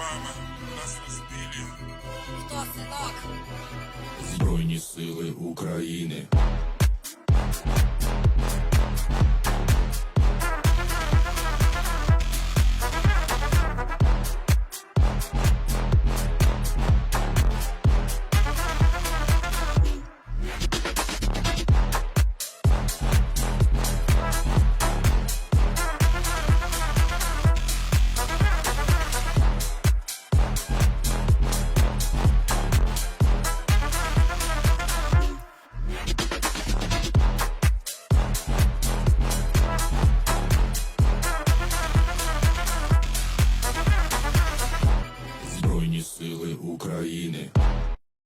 Мама, нас розбили. Хто синок? Збройні сили України. Сили України.